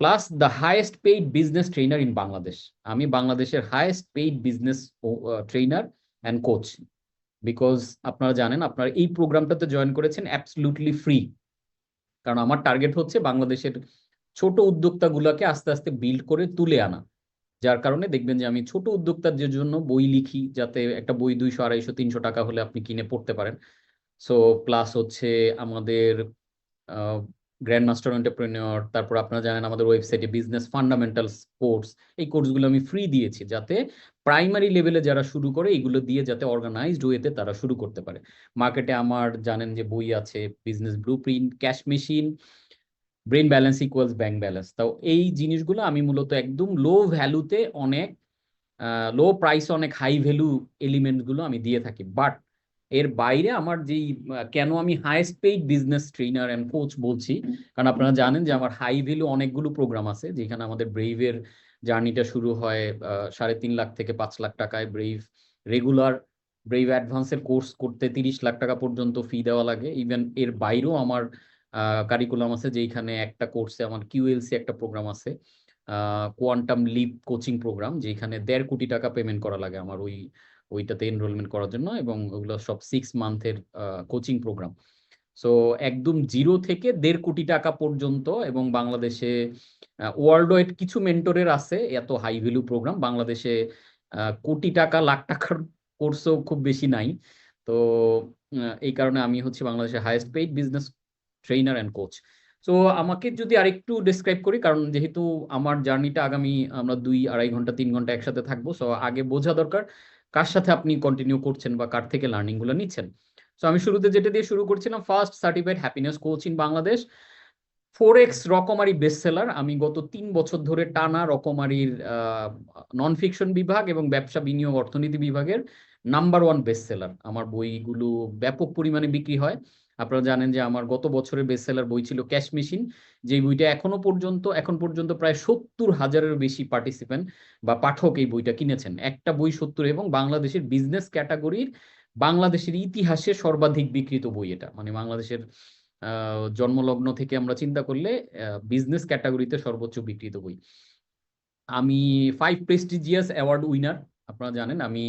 Plus the highest paid business trainer in Bangladesh আমি বাংলাদেশের highest paid business trainer and coach because আপনারা জানেন, আপনারা এই প্রোগ্রামটাতে জয়েন করেছেন অ্যাবসলুটলি ফ্রি কারণ আমার টার্গেট হচ্ছে বাংলাদেশের ছোট উদ্যোক্তাগুলোকে আস্তে আস্তে বিল্ড করে তুলে আনা। যার কারণে দেখবেন যে আমি ছোট উদ্যোক্তাদের জন্য বই লিখি, যাতে একটা বই দুইশো, আড়াইশো, তিনশো টাকা হলে আপনি কিনে পড়তে পারেন। সো প্লাস হচ্ছে আমাদের গ্র্যান্ড মাস্টার এন্টারপ্রেনিয়র তারপর আপনারা জানেন আমাদের ওয়েবসাইটে বিজনেস ফান্ডামেন্টালস কোর্স এই কোর্সগুলো আমি ফ্রি দিয়েছি যাতে প্রাইমারি লেভেলে যারা শুরু করে এগুলো দিয়ে যাতে অর্গানাইজড ওয়েতে তারা শুরু করতে পারে। মার্কেটে আমার জানেন যে বই আছে business blueprint cash machine brain balance equals bank balance তাও এই জিনিসগুলো আমি মূলত একদম লো ভ্যালুতে অনেক লো প্রাইস অনেক হাই ভ্যালু এলিমেন্টগুলো আমি দিয়ে থাকি। বাট এর বাইরে আমার যেই কেন আমি highest paid business trainer and coach বলছি, কারণ আপনারা জানেন যে আমার হাই ভ্যালু অনেকগুলো প্রোগ্রাম আছে, যেখানে আমাদের ব্রেইভের জার্নিটা শুরু হয় সাড়ে তিন লাখ থেকে পাঁচ লাখ টাকায় ব্রেইভ রেগুলার ব্রেইভ অ্যাডভান্সের কোর্স করতে তিরিশ লাখ টাকা পর্যন্ত ফি দেওয়া লাগে। ইভেন এর বাইরেও আমার কারিকুলাম আছে যেখানে একটা কোর্সে আমার কিউএলসি একটা প্রোগ্রাম আছে কোয়ান্টাম লিপ কোচিং প্রোগ্রাম যেখানে দেড় কোটি টাকা পেমেন্ট করা লাগে আমার ওই ওইটাতে এনরোলমেন্ট করার জন্য এবং ওগুলো সব সিক্স মান্থের কোচিং প্রোগ্রাম সো একদম জিরো থেকে দেড় কোটি টাকা পর্যন্ত এবং বাংলাদেশে ওয়ার্ল্ড ওয়াইড কিছু মেন্টরের আছে, এত হাই ভ্যালু প্রোগ্রাম বাংলাদেশে কোটি টাকা, লাখ টাকার কোর্সও খুব বেশি নাই। তো এই কারণে আমি হচ্ছে বাংলাদেশের highest paid business trainer and coach so আমাকে যদি আরেকটু ডিসক্রাইব করি, কারণ যেহেতু আমার জার্নিটা আগামী আমরা দুই, আড়াই ঘণ্টা, তিন ঘণ্টা একসাথে থাকব সো আগে বোঝা দরকার কার সাথে আপনি কন্টিনিউ করছেন বা কার থেকে লার্নিংগুলো নিচ্ছেন? সো আমি শুরুতে যেটা দিয়ে শুরু করছিলাম first certified happiness coach in Bangladesh four X Rokomari best seller আমি গত তিন বছর ধরে টানা রকমারির নন ফিকশন বিভাগ এবং ব্যবসা বিনিয়োগ অর্থনীতি বিভাগের নাম্বার ওয়ান বেস্ট সেলার আমার বইগুলো ব্যাপক পরিমাণে বিক্রি হয়। আপনারা জানেন যে আমার গত বছরের বেস্ট বই ছিল ক্যাশ মেশিন যে বইটা এখনও পর্যন্ত, এখন পর্যন্ত প্রায় সত্তর হাজারের বেশি পার্টিসিপেন্ট বা পাঠক এই বইটা কিনেছেন। একটা বই সত্তর এবং বাংলাদেশের বিজনেস ক্যাটাগরির বাংলাদেশের ইতিহাসে সর্বাধিক বিক্রিত বই এটা। মানে বাংলাদেশের জন্মলগ্ন থেকে আমরা চিন্তা করলে বিজনেস ক্যাটাগরিতে সর্বোচ্চ বিক্রিত বই। আমি ফাইভ প্রেস্টিজিয়াস অ্যাওয়ার্ড উইনার আপনারা জানেন, আমি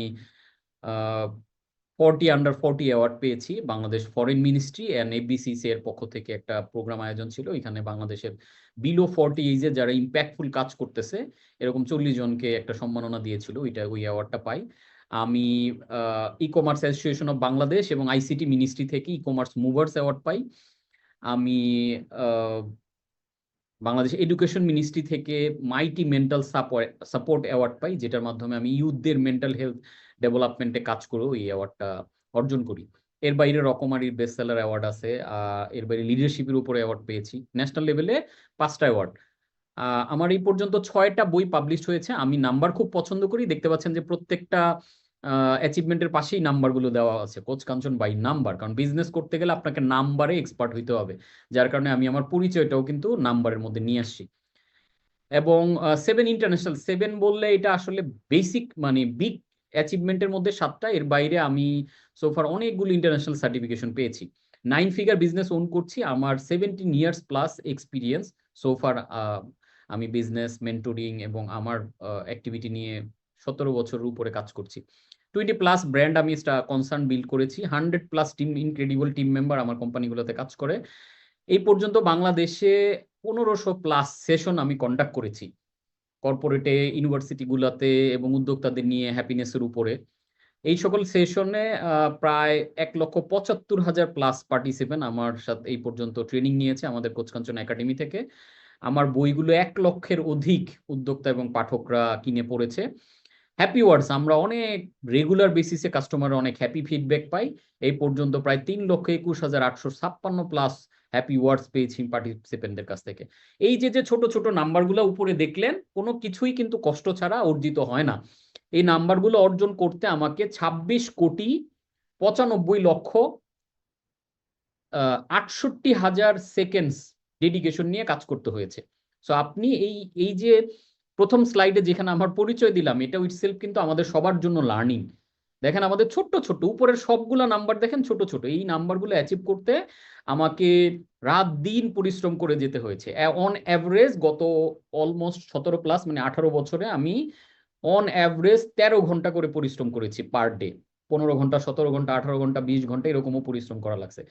ফর্টি আন্ডার ফর্টি অ্যাওয়ার্ড পেয়েছি। Bangladesh foreign ministry and ABCC এর পক্ষ থেকে একটা প্রোগ্রাম আয়োজন ছিল। এখানে বাংলাদেশের বিলো ফর্টি এইজে যারা ইম্প্যাক্টফুল কাজ করতেছে, এরকম চল্লিশ জনকে একটা সম্মাননা দিয়েছিল। ওইটা ওই অ্যাওয়ার্ডটা পাই। আমি e commerce association of Bangladesh এবং আইসিটি মিনিস্ট্রি থেকে ই কমার্স মুভার্স অ্যাওয়ার্ড পাই। আমি বাংলাদেশ এডুকেশন মিনিস্ট্রি থেকে মাইটি মেন্টাল সাপোর্ট অ্যাওয়ার্ড পাই, যেটার মাধ্যমে আমি ইউথদের মেন্টাল হেলথ ডেভেলপমেন্টে কাজ করেও এই অ্যাওয়ার্ডটা অর্জন করি। এর বাইরে রকমারির বেস্ট সেলার অ্যাওয়ার্ড আছে এর বাইরে লিডারশিপের উপরে অ্যাওয়ার্ড পেয়েছি। ন্যাশনাল লেভেলে পাঁচটা অ্যাওয়ার্ড আমার এই পর্যন্ত ছয়টা বই পাবলিশ হয়েছে। আমি নাম্বার খুব পছন্দ করি। দেখতে পাচ্ছেন যে প্রত্যেকটা অ্যাচিভমেন্টের পাশেই নাম্বারগুলো দেওয়া আছে। কোচ কাঞ্চন বাই নাম্বার কারণ বিজনেস করতে গেলে আপনাকে নাম্বারে এক্সপার্ট হইতে হবে। যার কারণে আমি আমার পরিচয়টাও কিন্তু নাম্বারের মধ্যে নিয়ে আসছি। এবং সেভেন ইন্টারন্যাশনাল সেভেন বললে এটা আসলে বেসিক মানে বিগ অ্যাচিভমেন্টের মধ্যে সাতটা, এর বাইরে আমি সোফার অনেকগুলো ইন্টারন্যাশনাল সার্টিফিকেশন পেয়েছি। নাইন ফিগার বিজনেস ওন করছি, আমার সেভেন্টিন ইয়ার্স প্লাস এক্সপিরিয়েন্স সোফার আমি বিজনেস মেন্টরিং এবং আমার অ্যাক্টিভিটি নিয়ে সতেরো বছরের উপরে কাজ করছি। টোয়েন্টি প্লাস ব্র্যান্ড আমি কনসার্ন বিল্ড করেছি hundred plus team incredible team member আমার কোম্পানিগুলোতে কাজ করে। এই পর্যন্ত বাংলাদেশে পনেরোশো প্লাস সেশন আমি কন্ডাক্ট করেছি। কর্পোরেটে ইউনিভার্সিটিগুলোতে এবং উদ্যোক্তাদের নিয়ে হ্যাপিনেসের উপরে। এই সকল সেশনে প্রায় এক লক্ষ পঁচাত্তর হাজার প্লাস পার্টিসিপেন্ট আমার সাথে এই পর্যন্ত ট্রেনিং নিয়েছে আমাদের কোচকাঞ্চন একাডেমি থেকে। আমার বইগুলো এক লক্ষের অধিক উদ্যোক্তা এবং পাঠকরা কিনে পড়েছে। হ্যাপি ওয়ার্ডস আমরা অনেক রেগুলার বেসিসে কাস্টমার অনেক হ্যাপি ফিডব্যাক পাই। এই পর্যন্ত প্রায় তিন লক্ষ একুশ হাজার আটশো ছাপ্পান্ন প্লাস হ্যাপি ওয়ার্ডস পেয়েছি পার্টিসিপেন্টদের কাছ থেকে। এই যে যে ছোট ছোট নাম্বারগুলো উপরে দেখলেন, কোনো কিছুই কিন্তু কষ্ট ছাড়া অর্জিত হয় না। এই নাম্বারগুলো অর্জন করতে আমাকে ২৬ কোটি পঁচানব্বই লক্ষ আটষট্টি হাজার সেকেন্ডস ডেডিকেশন নিয়ে কাজ করতে হয়েছে। সো আপনি এই এই যে প্রথম স্লাইডে যেখানে আমার পরিচয় দিলাম, এটা ইটসেলফ কিন্তু আমাদের সবার জন্য লার্নিং দেখেন আমাদের ছোট্ট ছোট্ট, উপরের সবগুলা নাম্বার দেখেন ছোট ছোট এই নাম্বারগুলো অ্যাচিভ করতে আমাকে রাত দিন পরিশ্রম করে যেতে হয়েছে। অন অ্যাভারেজ গত অলমোস্ট সতেরো প্লাস মানে আঠারো বছরে আমি অন অ্যাভারেজ তেরো ঘণ্টা করে পরিশ্রম করেছি পার ডে পনেরো ঘণ্টা, সতেরো ঘণ্টা, আঠারো ঘণ্টা, বিশ ঘণ্টা এরকমও পরিশ্রম করা লাগছে।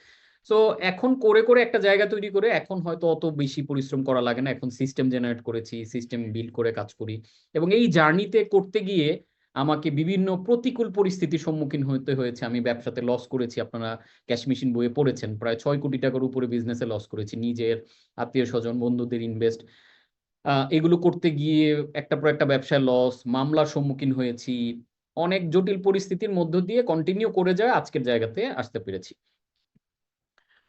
সো এখন করে করে একটা জায়গা তৈরি করে এখন হয়তো অত বেশি পরিশ্রম করা লাগে না। এখন সিস্টেম জেনারেট করেছি সিস্টেম বিল্ড করে কাজ করি। এবং এই জার্নিতে করতে গিয়ে আমাকে বিভিন্ন প্রতিকূল পরিস্থিতির সম্মুখীন হতে হয়েছে। আমি ব্যবসাতে লস করেছি, আপনারা ক্যাশ মেশিন বইয়ে পড়েছেন। প্রায় ছয় কোটি টাকার উপরে বিজনেসে লস করেছি। নিজের আত্মীয় স্বজন, বন্ধুদের ইনভেস্ট এগুলো করতে গিয়ে একটা পর একটা ব্যবসায় লস মামলার সম্মুখীন হয়েছি। অনেক জটিল পরিস্থিতির মধ্য দিয়ে কন্টিনিউ করে যায়, আজকের জায়গাতে আসতে পেরেছি।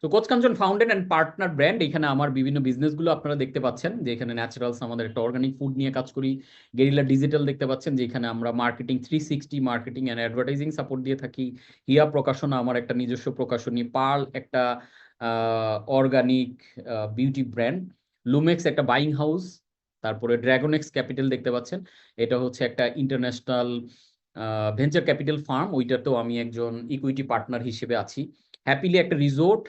তো coach Kanchan founded and partner brand এখানে আমার বিভিন্ন বিজনেসগুলো আপনারা দেখতে পাচ্ছেন, যে এখানে ন্যাচারালস আমাদের একটা অর্গানিক ফুড নিয়ে কাজ করি গেরিলা ডিজিটাল দেখতে পাচ্ছেন, যে এখানে আমরা marketing three sixty marketing and advertising support দিয়ে থাকি। হিয়া প্রকাশনা আমার একটা নিজস্ব প্রকাশনী পার্ল একটা অর্গানিক বিউটি ব্র্যান্ড লুমেক্স একটা বাইং হাউস তারপরে ড্রাগনেক্স ক্যাপিটাল দেখতে পাচ্ছেন। এটা হচ্ছে একটা ইন্টারন্যাশনাল ভেঞ্চার ক্যাপিটাল ফার্ম ওইটাতেও আমি একজন ইকুইটি পার্টনার হিসেবে আছি। হ্যাপিলি একটা রিসোর্ট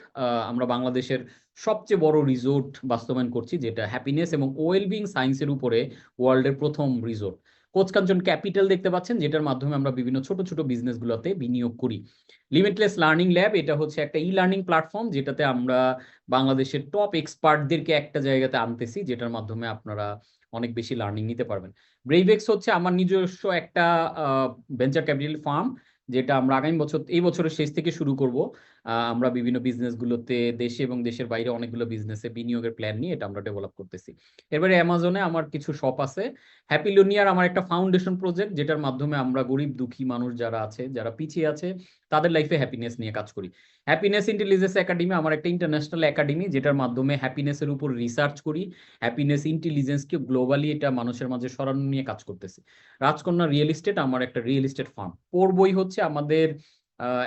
আমরা বাংলাদেশের সবচেয়ে বড় রিসোর্ট বাস্তবায়ন করছি, যেটা হ্যাপিনেস এবং ওয়েলবিং সায়েন্সের উপরে ওয়ার্ল্ডের প্রথম রিসোর্ট কোচকাঞ্চন ক্যাপিটাল দেখতে পাচ্ছেন, যেটার মাধ্যমে আমরা বিভিন্ন ছোট ছোট বিজনেসগুলোতে বিনিয়োগ করি। লিমিটলেস লার্নিং ল্যাব এটা হচ্ছে একটা ই লার্নিং প্ল্যাটফর্ম যেটাতে আমরা বাংলাদেশের টপ এক্সপার্টদেরকে একটা জায়গাতে আনতেছি, যেটার মাধ্যমে আপনারা অনেক বেশি লার্নিং নিতে পারবেন। ব্রেইভেক্স হচ্ছে আমার নিজস্ব একটা ভেঞ্চার ক্যাপিটাল ফার্ম যেটা আমরা আগামী বছর, এই বছরের শেষ থেকে শুরু করব। আমরা বিভিন্ন বিজনেসগুলোতে দেশে এবং দেশের বাইরে অনেকগুলো বিজনেসে বিনিয়োগের প্ল্যান নিয়ে এটা আমরা ডেভেলপ করতেছি। এবারে অ্যামাজনে আমার কিছু শপ আছে। হ্যাপি লোনিয়ার আমার একটা ফাউন্ডেশন প্রজেক্ট যেটার মাধ্যমে আমরা গরিব, দুঃখী মানুষ যারা আছে, যারা পিছিয়ে আছে, তাদের লাইফে হ্যাপিনেস নিয়ে কাজ করি। হ্যাপিনেস ইন্টেলিজেন্স একাডেমি আমার একটা ইন্টারন্যাশনাল একাডেমি যেটার মাধ্যমে হ্যাপিনেসের উপর রিসার্চ করি। হ্যাপিনেস ইন্টেলিজেন্সকে গ্লোবালি এটা মানুষের মাঝে সরানো নিয়ে কাজ করতেছি। রাজকন্যা রিয়েল ইস্টেট আমার একটা রিয়েল ইস্টেট ফার্ম পোর বই হচ্ছে আমাদের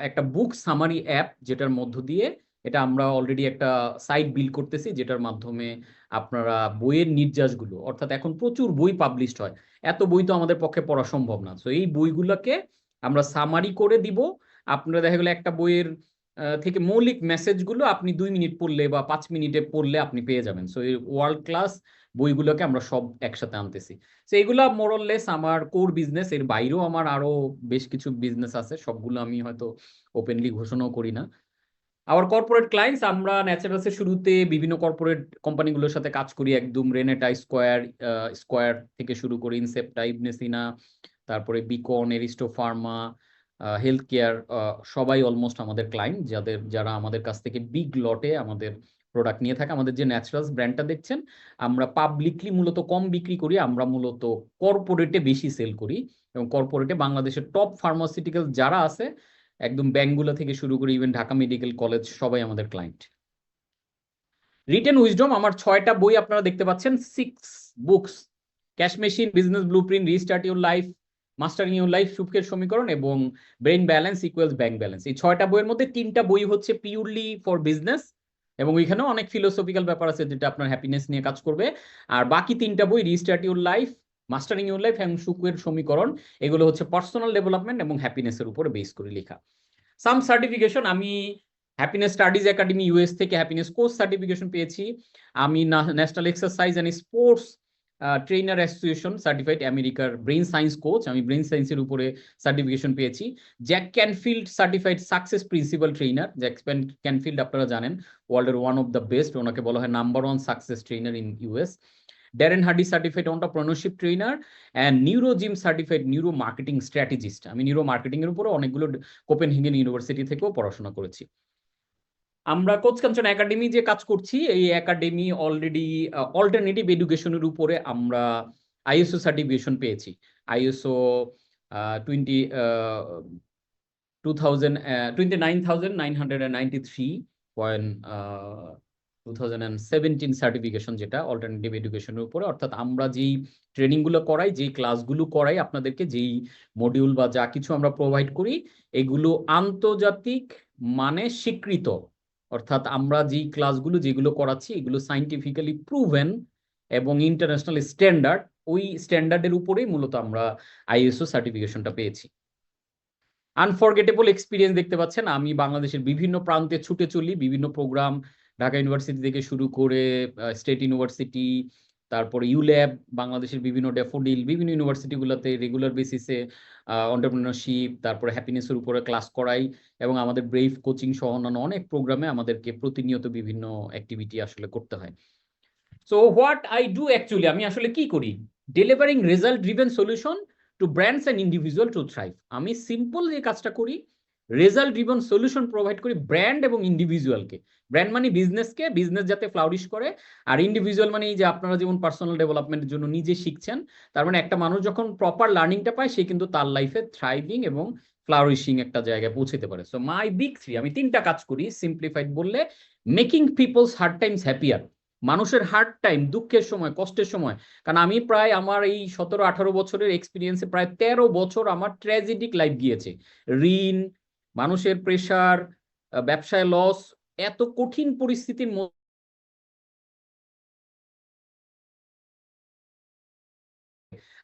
একটা বুক সামারি অ্যাপ যেটার মধ্য দিয়ে এটা আমরা অলরেডি একটা সাইট বিল করতেছি, যেটার মাধ্যমে আপনারা বইয়ের নির্যাসগুলো, অর্থাৎ এখন প্রচুর বই পাবলিশড হয়, এত বই তো আমাদের পক্ষে পড়া সম্ভব না। তো এই বইগুলোকে আমরা সামারি করে দিব। আপনারা দেখা গেলো একটা বইয়ের থেকে মৌলিক মেসেজগুলো আপনি দুই মিনিট পড়লে বা পাঁচ মিনিটে পড়লে আপনি পেয়ে যাবেন। সো এই ওয়ার্ল্ড ক্লাস বইগুলোকে আমরা সব একসাথে আনতেছি। তো এগুলা মোরললেস আমার কোর বিজনেস এর বাইরেও আমার আরও বেশ কিছু বিজনেস আছে, সবগুলো আমি হয়তো ওপেনলি ঘোষণাও করি না। আবার কর্পোরেট ক্লায়েন্টস আমরা ন্যাচারালসের শুরুতে বিভিন্ন কর্পোরেট কোম্পানিগুলোর সাথে কাজ করি, একদম রেনেটা স্কোয়ার স্কোয়ার থেকে শুরু করে ইনসেপ্টা ইবনেসিনা তারপরে Beacon Aristo pharma health care সবাই অলমোস্ট আমাদের ক্লায়েন্ট যাদের, যারা আমাদের কাছ থেকে বিগ লটে আমাদের প্রোডাক্ট নিয়ে থাকে। আমাদের যে ন্যাচারালস ব্র্যান্ডটা দেখছেন, আমরা পাবলিকলি মূলত কম বিক্রি করি, আমরা মূলত কর্পোরেটে বেশি সেল করি এবং কর্পোরেটে বাংলাদেশের টপ ফার্মাসিউটিক্যাল যারা আছে, একদম ব্যাঙ্কগুলো থেকে শুরু করে ইভেন ঢাকা মেডিকেল কলেজ সবাই আমাদের ক্লায়েন্ট রিটেন উইজডম আমার ছয়টা বই আপনারা দেখতে পাচ্ছেন six books cash machine business blueprint restart your life mastering your life সুখের সমীকরণ এবং brain balance equals bank balance এই ছয়টা বইয়ের মধ্যে তিনটা বই হচ্ছে পিওরলি ফর বিজনেস এবং ওইখানেও অনেক ফিলোসফিক্যাল ব্যাপার আছে যেটা আপনার হ্যাপিনেস নিয়ে কাজ করবে। আর বাকি তিনটা বই restart your life mastering your life এবং সুখের সমীকরণ, এগুলো হচ্ছে পার্সোনাল ডেভেলপমেন্ট এবং হ্যাপিনেসের উপরে বেস করে লেখা। সাম সার্টিফিকেশন আমি হ্যাপিনেস স্টাডিজ একাডেমি ইউএস থেকে হ্যাপিনেস কোর্স সার্টিফিকেশন পেয়েছি। আমি national exercise and sports trainer association certified আমেরিকার ব্রেন সায়েন্স কোচ আমি ব্রেন সায়েন্সের উপরে সার্টিফিকেশন পেয়েছি। Jack Canfield certified success principal trainer Jack Canfield আপনারা জানেন ওয়ার্ল্ডের ওয়ান অফ দ্য বেস্ট ওনাকে বলা হয় number one success trainer in US Darren Hardy certified entrepreneurship trainer and neuro gym certified neuro marketing strategist আমি neuro marketing এর উপরে অনেকগুলো কোপেনহেগেন ইউনিভার্সিটি থেকেও পড়াশোনা করেছি। আমরা কোচ কাঞ্চন একাডেমি যে কাজ করছি, এই একাডেমি অলরেডি অল্টারনেটিভ এডুকেশনের উপরে আমরা আইএসও সার্টিফিকেশন পেয়েছি। ISO twenty two thousand twenty nine thousand nine hundred ninety three point two thousand seventeen certification যেটা অল্টারনেটিভ এডুকেশনের উপরে। অর্থাৎ আমরা যেই ট্রেনিংগুলো করাই, যেই ক্লাসগুলো করাই, আপনাদেরকে যেই মডিউল বা যা কিছু আমরা প্রোভাইড করি, এগুলো আন্তর্জাতিক মানে স্বীকৃত। অর্থাৎ আমরা যেই ক্লাসগুলো, যেগুলো করাচ্ছি, এগুলো সাইন্টিফিক্যালি প্রুভেন এবং ইন্টারন্যাশনাল স্ট্যান্ডার্ড ওই স্ট্যান্ডার্ডের উপরেই মূলত আমরা আইএসও সার্টিফিকেশনটা পেয়েছি। আনফরগেটেবল এক্সপিরিয়েন্স দেখতে পাচ্ছেন, আমি বাংলাদেশের বিভিন্ন প্রান্তে ছুটে চলি, বিভিন্ন প্রোগ্রাম ঢাকা ইউনিভার্সিটি থেকে শুরু করে স্টেট ইউনিভার্সিটি তারপরে ইউল্যাব বাংলাদেশের বিভিন্ন ড্যাফোডিল বিভিন্ন ইউনিভার্সিটিগুলোতে রেগুলার বেসিসে অন্টারপ্রিনারশিপ তারপরে হ্যাপিনেসের উপরে ক্লাস করাই এবং আমাদের ব্রেভ কোচিং সহ অন্যান্য অনেক প্রোগ্রামে আমাদেরকে প্রতিনিয়ত বিভিন্ন অ্যাক্টিভিটি আসলে করতে হয়। So what I do actually আমি আসলে কি করি? Delivering result driven solution to brands and individual to thrive আমি সিম্পল যে কাজটা করি রেজাল্ট ড্রিভেন সলিউশন প্রোভাইড করি ব্র্যান্ড এবং ইন্ডিভিজুয়ালকে। ব্র্যান্ড মানে বিজনেসকে, বিজনেস যাতে ফ্লাউরিশ করে। আর ইন্ডিভিজুয়াল মানে এই যে আপনারা যেমন পার্সোনাল ডেভেলপমেন্টের জন্য নিজে শিখছেন, তার মানে একটা মানুষ যখন প্রপার লার্নিংটা পায়, সে কিন্তু তার লাইফে থ্রাইভিং এবং ফ্লাউরিশিং একটা জায়গায় পৌঁছতে পারে। সো মাই বিগ থ্রি আমি তিনটা কাজ করি সিম্পলিফাইড বললে making peoples hard times happier মানুষের হার্ড টাইম দুঃখের সময়, কষ্টের সময়। কারণ আমি প্রায় আমার এই সতেরো আঠারো বছরের এক্সপিরিয়েন্সে প্রায় তেরো বছর আমার ট্র্যাজেডিক লাইফ গিয়েছে। ঋণ মানুষের প্রেশার ব্যবসায় লস এত কঠিন পরিস্থিতির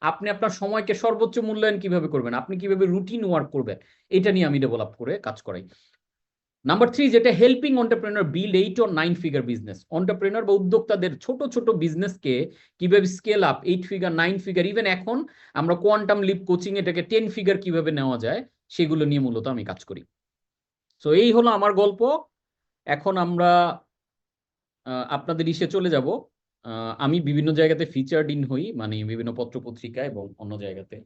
আপনি আপনার সময়কে সর্বোচ্চ মূল্যায়ন কীভাবে করবেন? আপনি কীভাবে রুটিন ওয়ার্ক করবেন? এটা নিয়ে আমি ডেভেলপ করে কাজ করাই। নাম্বার থ্রি যেটা helping entrepreneur build eight or nine figure business entrepreneur বা উদ্যোক্তাদের ছোট ছোট বিজনেসকে কীভাবে scale up eight figure nine figure even এখন আমরা কোয়ান্টাম লিপ কোচিং এটাকে টেন ফিগার কীভাবে নেওয়া যায়? সেগুলো নিয়ে মূলত আমি কাজ করি। সো এই হলো আমার গল্প। এখন আমরা আপনাদের ইসে চলে যাব। আমি বিভিন্ন জায়গাতে ফিচার্ড ইন হই মানে বিভিন্ন পত্র পত্রিকা এবং অন্য জায়গাতে।